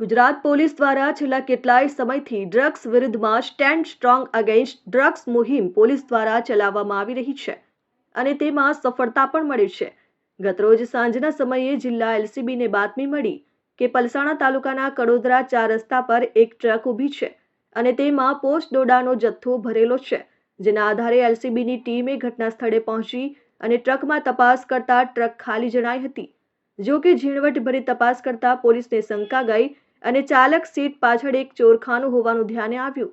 Gujarat police દ્વારા છેલ્લા કેટલાય સમયથી ડ્રગ્સ વિરુદ્ધમાં સ્ટેન્ડ સ્ટ્રોંગ અગેન્સ્ટ ડ્રગ્સ મુહિમ પોલીસ દ્વારા ચલાવવામાં આવી રહી છે અને તેમાં સફળતા પણ મળી છે. ગતરોજ સાંજના સમયે જિલ્લા એલસીબીને બાતમી મળી કે પલસાણા તાલુકાના કડોદરા ચાર રસ્તા પર એક ટ્રક ઊભી છે અને તેમાં પોસ્ટ ડોડાનો જથ્થો ભરેલો છે, જેના આધારે એલસીબીની ટીમે ઘટના સ્થળે પહોંચી અને ટ્રકમાં તપાસ કરતા ટ્રક ખાલી જણાઈ હતી. જો કે ઝીણવટભરી તપાસ કરતા પોલીસને શંકા ગઈ અને ચાલક સીટ પાછળ એક ચોરખાનું હોવાનું ધ્યાને આવ્યું.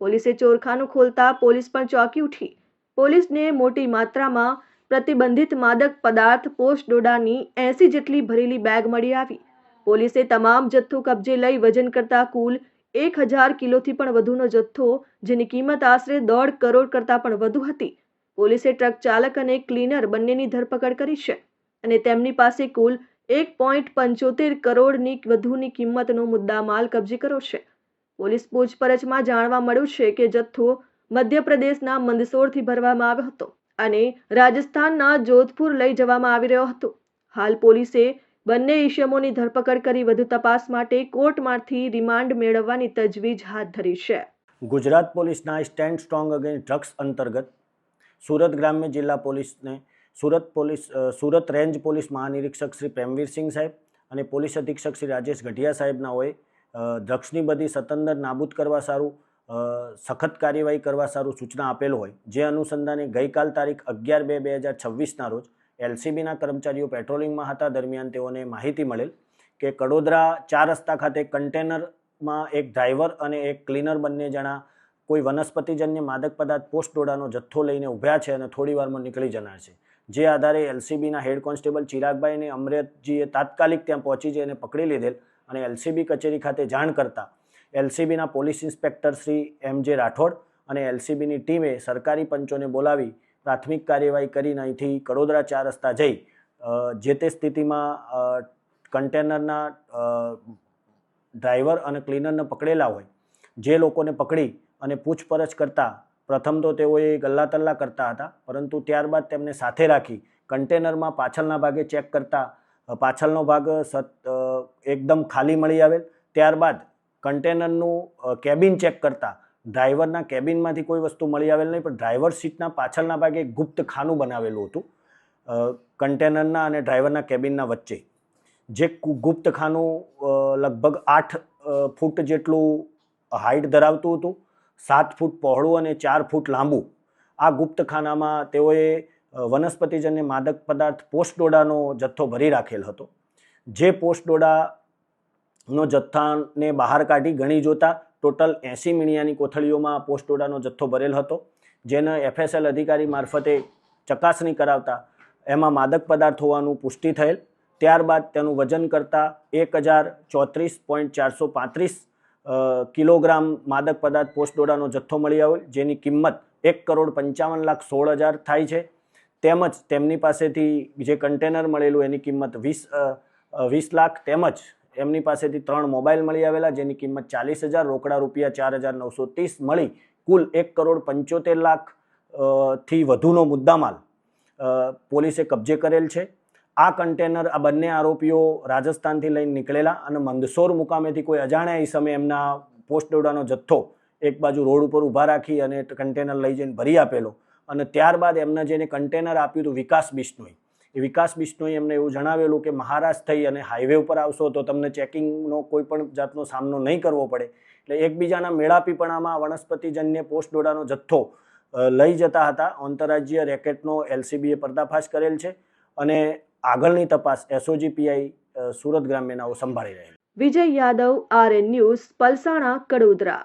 પોલીસે ચોરખાનું ખોલતા પોલીસ પણ ચોંકી ઉઠી. પોલીસને મોટી માત્રામાં પ્રતિબંધિત માદક પદાર્થ પોસ્ટ ડોડાની એસી જેટલી ભરેલી બેગ મળી આવી. પોલીસે તમામ જથ્થો કબજે લઈ વજન કરતા કુલ એક હજાર કિલોથી પણ વધુનો જથ્થો, જેની કિંમત આશરે દોઢ કરોડ કરતાં પણ વધુ હતી. પોલીસે ટ્રક ચાલક અને ક્લીનર બંનેની ધરપકડ કરી છે અને તેમની પાસે કુલ એક પોઈન્ટ પંચોતેર કરોડની વધુની કિંમતનો મુદ્દામાલ કબજે કર્યો છે. પોલીસ પૂછપરછમાં જાણવા મળ્યું છે કે જથ્થો મધ્યપ્રદેશના મંદસોરથી ભરવામાં આવ્યો હતો અને રાજસ્થાનના જોધપુર લઈ જવામાં આવી રહ્યો હતો. હાલ પોલીસે બંને ઇસમોની ધરપકડ કરી વધુ તપાસ માટે કોર્ટમાંથી રિમાન્ડ મેળવવાની તજવીજ હાથ ધરી છે. ગુજરાત પોલીસના સ્ટેન્ડ સ્ટ્રોંગ અગેન્સ્ટ ડ્રગ્સ અંતર્ગત સુરત ગ્રામ્ય જિલ્લા પોલીસને Surat police Surat range police મહાનિરીક્ષક Shri Premvirsinh સાહેબ અને પોલીસ અધિક્ષક શ્રી રાજેશ ગઢિયા સાહેબના હોય ડ્રગ્સની બધી સતંદર નાબૂદ કરવા સારું સખત કાર્યવાહી કરવા સારું સૂચના આપેલ હોય, જે અનુસંધાને ગઈકાલ તારીખ અગિયાર બે બે હજાર છવ્વીસના રોજ એલસીબીના કર્મચારીઓ પેટ્રોલિંગમાં હતા. દરમિયાન તેઓને માહિતી મળેલ કે કડોદરા ચાર રસ્તા ખાતે કન્ટેનરમાં એક ડ્રાઈવર અને એક ક્લીનર બંને જણા કોઈ વનસ્પતિજન્ય માદક પદાર્થ પોસ્ટ ડોડાનો જથ્થો લઈને ઊભ્યા છે અને થોડી વારમાં નીકળી જનાર છે. જે આધારે એલસીબીના હેડ કોન્સ્ટેબલ ચિરાગભાઈ અને અમરેતજીએ તાત્કાલિક ત્યાં પહોંચી જઈને પકડી લીધેલ અને એલસીબી કચેરી ખાતે જાણ કરતા એલસીબીના police inspector Shri M J Rathod અને એલસીબીની ટીમે સરકારી પંચોને બોલાવી પ્રાથમિક કાર્યવાહી કરીને અહીંથી કડોદરા ચાર રસ્તા જઈ જે તે સ્થિતિમાં કન્ટેનરના ડ્રાઈવર અને ક્લીનરને પકડેલા હોય, જે લોકોને પકડી અને પૂછપરછ કરતા પ્રથમ તો તેઓએ ગલ્લા તલ્લા કરતા હતા, પરંતુ ત્યારબાદ તેમને સાથે રાખી કન્ટેનરમાં પાછળના ભાગે ચેક કરતા પાછળનો ભાગ સત એકદમ ખાલી મળી આવેલ. ત્યારબાદ કન્ટેનરનું કેબિન ચેક કરતા, ડ્રાઈવરના કેબિનમાંથી કોઈ વસ્તુ મળી આવેલ નહીં, પણ ડ્રાઈવર સીટના પાછળના ભાગે ગુપ્ત ખાનું બનાવેલું હતું કન્ટેનરના અને ડ્રાઈવરના કેબિનના વચ્ચે. જે ગુપ્ત ખાનું લગભગ આઠ ફૂટ જેટલું હાઈટ ધરાવતું હતું. સાત ફૂટ પહોળું અને ચાર ફૂટ લાંબુ. આ ગુપ્તખાનામાં તેઓએ વનસ્પતિજન્ય માદક પદાર્થ પોસ્ટ ડોડાનો જથ્થો ભરી રાખેલ હતો. જે પોસ્ટ ડોડાનો જથ્થાને બહાર કાઢી ગણી જોતા ટોટલ એંસી મીણિયાની કોથળીઓમાં પોસ્ટ ડોડાનો જથ્થો ભરેલ હતો, જેને એફએસએલ અધિકારી મારફતે ચકાસણી કરાવતા એમાં માદક પદાર્થ હોવાનું પુષ્ટિ થયેલ. ત્યારબાદ તેનું વજન કરતાં એક હજાર ચોત્રીસ પોઈન્ટ ચારસો પાંત્રીસ કિલોગ્રામ માદક પદાર્થ પોસ્ટ ડોડાનો જથ્થો મળી આવ્યો જેની કિંમત એક કરોડ પંચાવન લાખ સોળ હજાર થાય છે. તેમજ તેમની પાસેથી જે કન્ટેનર મળેલું, એની કિંમત વીસ વીસ લાખ. તેમજ એમની પાસેથી ત્રણ મોબાઈલ મળી આવેલા, જેની કિંમત ચાલીસ હજાર. રોકડા રૂપિયા ચાર હજાર નવસો ત્રીસ મળી કુલ એક કરોડ પંચોતેર લાખથી વધુનો મુદ્દામાલ પોલીસે કબજે કરેલ છે. આ કન્ટેનર આ બંને આરોપીઓ રાજસ્થાનથી લઈને નીકળેલા અને મંદસોર મુકામેથી કોઈ અજાણ્યા સમયે એમના પોસ્ટ ડોડાનો જથ્થો એક બાજુ રોડ ઉપર ઊભા રાખી અને કન્ટેનર લઈ જઈને ભરી આપેલો અને ત્યારબાદ એમને જેને કન્ટેનર આપ્યું હતું વિકાસ બિશ્નોઈ. એ વિકાસ બિશ્નોઈ એમને એવું જણાવેલું કે મહારાષ્ટ્ર થઈ અને હાઈવે ઉપર આવશો તો તમને ચેકિંગનો કોઈ પણ જાતનો સામનો નહીં કરવો પડે. એટલે એકબીજાના મેળાપીપણામાં વનસ્પતિજન્ય પોસ્ટ ડોડાનો જથ્થો લઈ જતા હતા. આંતરરાજ્ય રેકેટનો એલસીબીએ પર્દાફાશ કરેલ છે અને આગળની તપાસ એસઓજી પીઆઈ સુરત ગ્રામ્યનાઓ સંભાળી રહેલ વિજય યાદવ આરએન ન્યૂઝ પલસાણા કડોદરા.